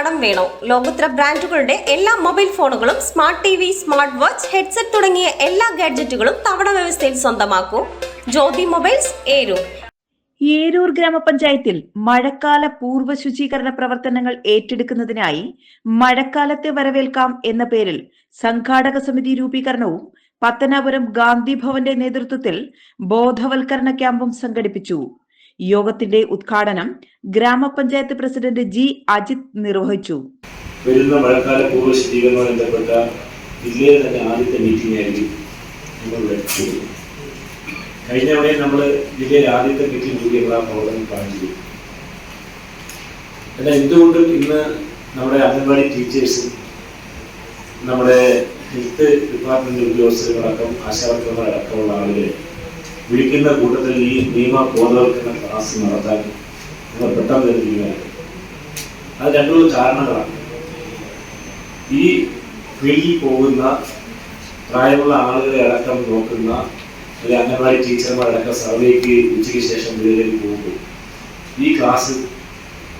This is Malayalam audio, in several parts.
കടം വേണോ? ലോകോത്തര ബ്രാൻഡുകളുടെ എല്ലാ മൊബൈൽ ഫോണുകളും smart T V smart watch headset തുടങ്ങിയ എല്ലാ ഗാഡ്ജറ്റുകളും തവണ വ്യവസ്ഥയിൽ സ്വന്തമാക്കൂ. ജ്യോതി മൊബൈൽസ് ഏരൂർ. ഏരൂർ ഗ്രാമപഞ്ചായത്തിൽ മഴക്കാല പൂർവ ശുചീകരണ പ്രവർത്തനങ്ങൾ ഏറ്റെടുക്കുന്നതിനായി മഴക്കാലത്തെ വരവേൽക്കാം എന്ന പേരിൽ സംഘാടക സമിതി രൂപീകരണവും പത്തനാപുരം ഗാന്ധി ഭവന്റെ നേതൃത്വത്തിൽ ബോധവൽക്കരണ ക്യാമ്പും സംഘടിപ്പിച്ചു. യോഗത്തിന്റെ ഉദ്ഘാടനം ഗ്രാമപഞ്ചായത്ത് പ്രസിഡന്റ് ജി അജിത് നിർവഹിച്ചു. വരുന്ന മഴക്കാല പൂർവ ശുചീകരണവുമായി ബന്ധപ്പെട്ട ജില്ലയിലെ തന്നെ ആദ്യത്തെ മീറ്റിംഗ് ആയിരിക്കും നമ്മളുടെ കഴിഞ്ഞ അവിടെ നമ്മൾ ജില്ലയിലെ ആദ്യത്തെ മീറ്റിംഗ് കൂടിയുള്ള പ്രവർത്തനം ചെയ്തു എന്നാൽ എന്തുകൊണ്ടും ഇന്ന് നമ്മുടെ അംഗൻവാടി ടീച്ചേഴ്സ് നമ്മുടെ ഹെൽത്ത് ഡിപ്പാർട്ട്മെന്റ് ഉദ്യോഗസ്ഥരുകളടക്കം ആശാവർക്കർമാരടക്കമുള്ള ആളുകളെ വിളിക്കുന്ന കൂട്ടത്തിൽ ഈ നിയമ ബോധവൽക്കരണ ക്ലാസ് നടത്താൻ നിങ്ങൾ പെട്ടെന്ന് തീരുമാനിക്കും അത് രണ്ടു മൂന്ന് കാരണങ്ങളാണ്. ഈ ഫീൽഡിൽ പോകുന്ന പ്രായമുള്ള ആളുകളെ അടക്കം നോക്കുന്ന അല്ലെങ്കിൽ അംഗൻവാടി ടീച്ചർമാരടക്കം സർവേക്ക് ഉച്ചയ്ക്ക് ശേഷം വീടുകളിൽ പോകുമ്പോൾ ഈ ക്ലാസ്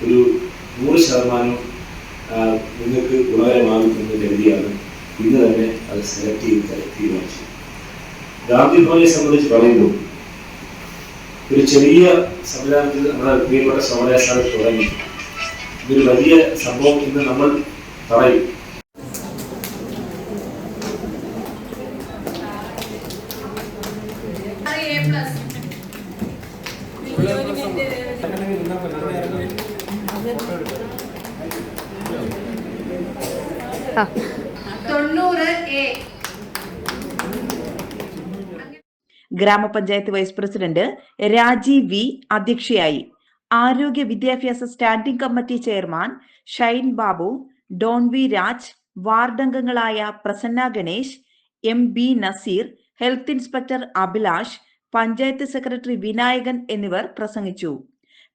ഒരു നൂറ് ശതമാനം നിങ്ങൾക്ക് ഗുണകരമാകുമെന്ന് കരുതിയാണ് ഇന്ന് തന്നെ അത് സെലക്ട് ചെയ്ത് തീരുമാനിച്ചത് ഗാന്ധി ഭവനെ സംബന്ധിച്ച് പറയുന്നു ഒരു ചെറിയ സംവിധാനത്തിൽ നമ്മുടെ പ്രിയപ്പെട്ട സ്ഥാനത്ത് തുടങ്ങി. ഇതൊരു വലിയ സംഭവം ഇന്ന് നമ്മൾ പറയും. തൊണ്ണൂറ് എ. ഗ്രാമപഞ്ചായത്ത് വൈസ് പ്രസിഡന്റ് രാജീവ് വി അധ്യക്ഷയായി. ആരോഗ്യ വിദ്യാഭ്യാസ standing committee chairman Shine Babu Don V Raj വാർഡംഗങ്ങളായ Prasanna Ganesh M B Nazeer health inspector Abhilash panchayat secretary Vinayakan എന്നിവർ പ്രസംഗിച്ചു.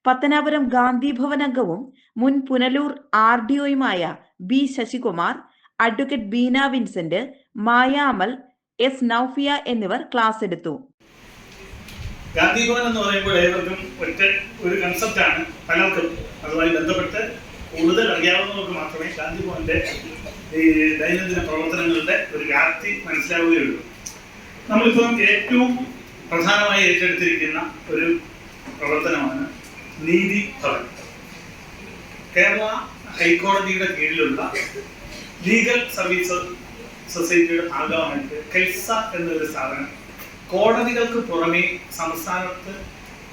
പത്തനാപുരം ഗാന്ധി ഭവൻ അംഗവും മുൻ Punalur R D ഒയുമായ B Sasikumar advocate Beena Vincent Maya Amal S Noufiya എന്നിവർ ക്ലാസ് എടുത്തു. ഗാന്ധി ഭവൻ എന്ന് പറയുമ്പോൾ ഏവർക്കും ഒറ്റ ഒരു ആണ്. പലർക്കും അതുമായി ബന്ധപ്പെട്ട് കൂടുതൽ അറിയാവുന്നവർക്ക് മാത്രമേ ഗാന്ധി ഭവന്റെ ഈ ദൈനംദിന പ്രവർത്തനങ്ങളുടെ ഒരു വ്യാപ്തി മനസ്സിലാവുകയുള്ളൂ. നമ്മളിപ്പം ഏറ്റവും പ്രധാനമായി ഏറ്റെടുത്തിരിക്കുന്ന ഒരു പ്രവർത്തനമാണ് നീതി ഭവൻ. കേരള ഹൈക്കോടതിയുടെ കീഴിലുള്ള ലീഗൽ സർവീസ് സൊസൈറ്റിയുടെ ഭാഗമായിട്ട് കെൽസ എന്നൊരു സ്ഥാപനം കോടതികൾക്ക് പുറമെ സംസ്ഥാനത്ത്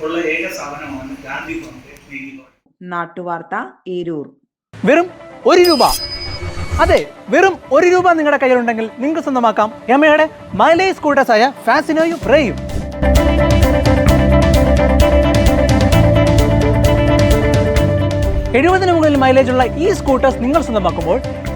ഉള്ള ഏക സ്ഥാപനമാണ് ഗാന്ധി ഭവന്റെ നീതി ഭവൻ. നാട്ടുവാർത്ത ഏരൂർ. വെറും ഒരു രൂപ. അതെ വെറും ഒരു രൂപ നിങ്ങളുടെ കയ്യിലുണ്ടെങ്കിൽ നിങ്ങൾക്ക് സ്വന്തമാക്കാം. യമയുടെ മൈലേജ് സ്കൂട്ടേഴ്സായ ഫാസിനോയും റേയും എഴുപതിന് മുകളിൽ മൈലേജുള്ള ഈ സ്കൂട്ടേഴ്സ് നിങ്ങൾ സ്വന്തമാക്കുമ്പോൾ